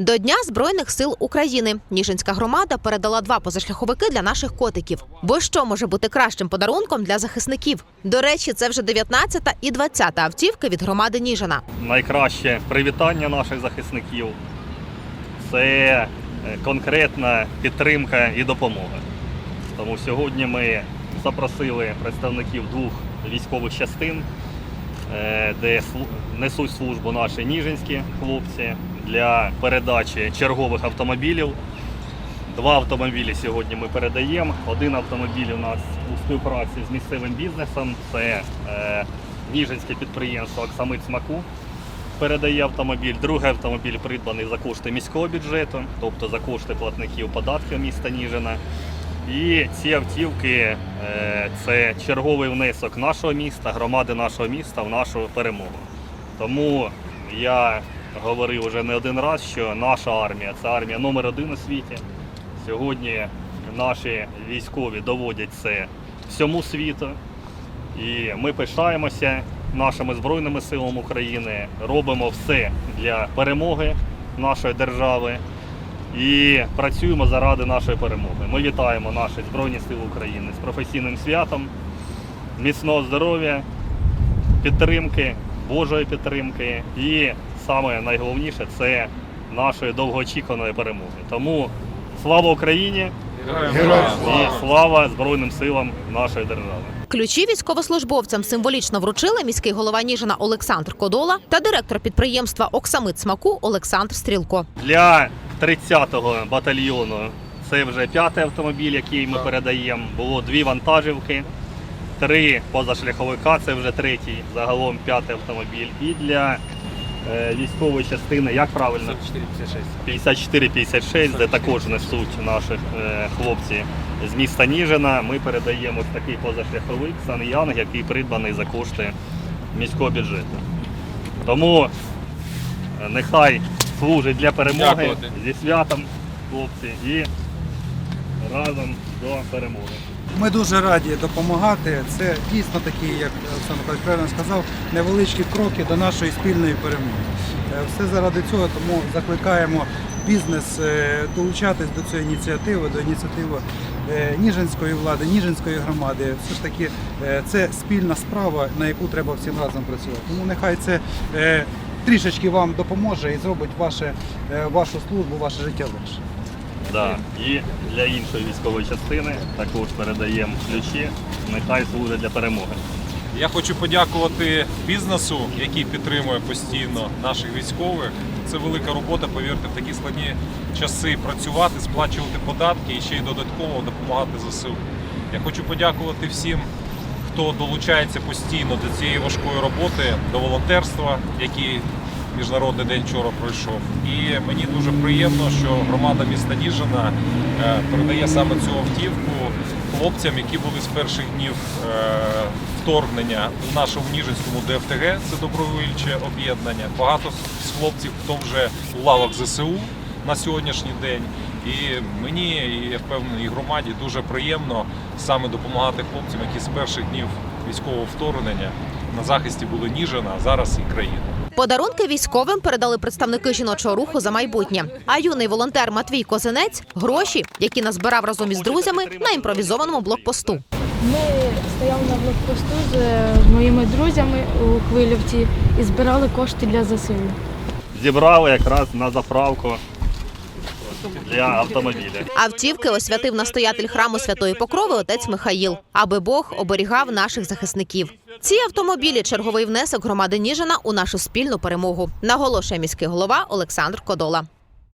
До Дня Збройних сил України Ніжинська громада передала два позашляховики для наших котиків. Бо що може бути кращим подарунком для захисників? До речі, це вже 19-та і 20-та автівки від громади Ніжина. найкраще привітання наших захисників це е, конкретна підтримка і допомога. Тому сьогодні ми запросили представників двох військових частин, е, де несуть службу наші ніжинські хлопці для передачі чергових автомобілів. Два автомобілі сьогодні ми передаємо. Один автомобіль у нас у співпраці з місцевим бізнесом. Це е, Ніжинське підприємство Оксамит Смаку передає автомобіль. Другий автомобіль придбаний за кошти міського бюджету, тобто за кошти платників податків міста Ніжина. І ці автівки е, це черговий внесок нашого міста, громади нашого міста в нашу перемогу. Тому я говорив вже не один раз, що наша армія це армія номер один у світі. Сьогодні наші військові доводять це всьому світу. І ми пишаємося нашими Збройними силами України, робимо все для перемоги нашої держави і працюємо заради нашої перемоги. Ми вітаємо наші Збройні Сили України з професійним святом, міцного здоров'я, підтримки, Божої підтримки і саме найголовніше це нашої довгоочікуваної перемоги. Тому слава Україні і слава Збройним силам нашої держави. Ключі військовослужбовцям символічно вручили міський голова Ніжина Олександр Кодола та директор підприємства Оксамит Смаку Олександр Стрілко. Для 30-го батальйону це вже п'ятий автомобіль, який ми передаємо. Було дві вантажівки, три позашляховика, це вже третій, загалом п'ятий автомобіль. І для військової частини, як правильно? 54-56, де також несуть наших е, хлопці з міста Ніжина. Ми передаємо такий позашляховик Сан Янг, який придбаний за кошти міського бюджету. Тому е, нехай служить для перемоги Дякувати. зі святом, хлопці, і разом до перемоги. Ми дуже раді допомагати. Це дійсно такі, як Олександр Миколаївич правильно сказав, невеличкі кроки до нашої спільної перемоги. Е, Все заради цього, тому закликаємо бізнес е, долучатись до цієї ініціативи, до ініціативи е, Ніжинської влади, Ніжинської громади. Все ж таки це спільна справа, на яку треба всім разом працювати. Тому нехай це трішечки вам допоможе і зробить ваше, вашу службу, ваше життя легше. Да. І для іншої військової частини також передаємо ключі. Нехай служить для перемоги. Я хочу подякувати бізнесу, який підтримує постійно наших військових. Це велика робота, повірте, в такі складні часи працювати, сплачувати податки і ще й додатково допомагати ЗСУ. Я хочу подякувати всім, хто долучається постійно до цієї важкої роботи, до волонтерства, який Міжнародний день вчора пройшов. І мені дуже приємно, що громада міста Ніжина е, передає саме цю автівку хлопцям, які були з перших днів е, вторгнення у нашому Ніжинському ДФТГ, це добровольче об'єднання. Багато з хлопців, хто вже у лавах ЗСУ на сьогоднішній день. І мені, і я впевнений, і громаді дуже приємно саме допомагати хлопцям, які з перших днів військового вторгнення на захисті були Ніжина, а зараз і країни. Подарунки військовим передали представники жіночого руху за майбутнє. А юний волонтер Матвій Козинець гроші, які назбирав разом із друзями на імпровізованому блокпосту. Ми стояли на блокпосту з е, моїми друзями у Хвилівці і збирали кошти для ЗСУ. Зібрали якраз на заправку для автомобіля. Автівки освятив настоятель храму Святої Покрови отець Михаїл, аби Бог оберігав наших захисників. Ці автомобілі черговий внесок громади Ніжина у нашу спільну перемогу, наголошує міський голова Олександр Кодола.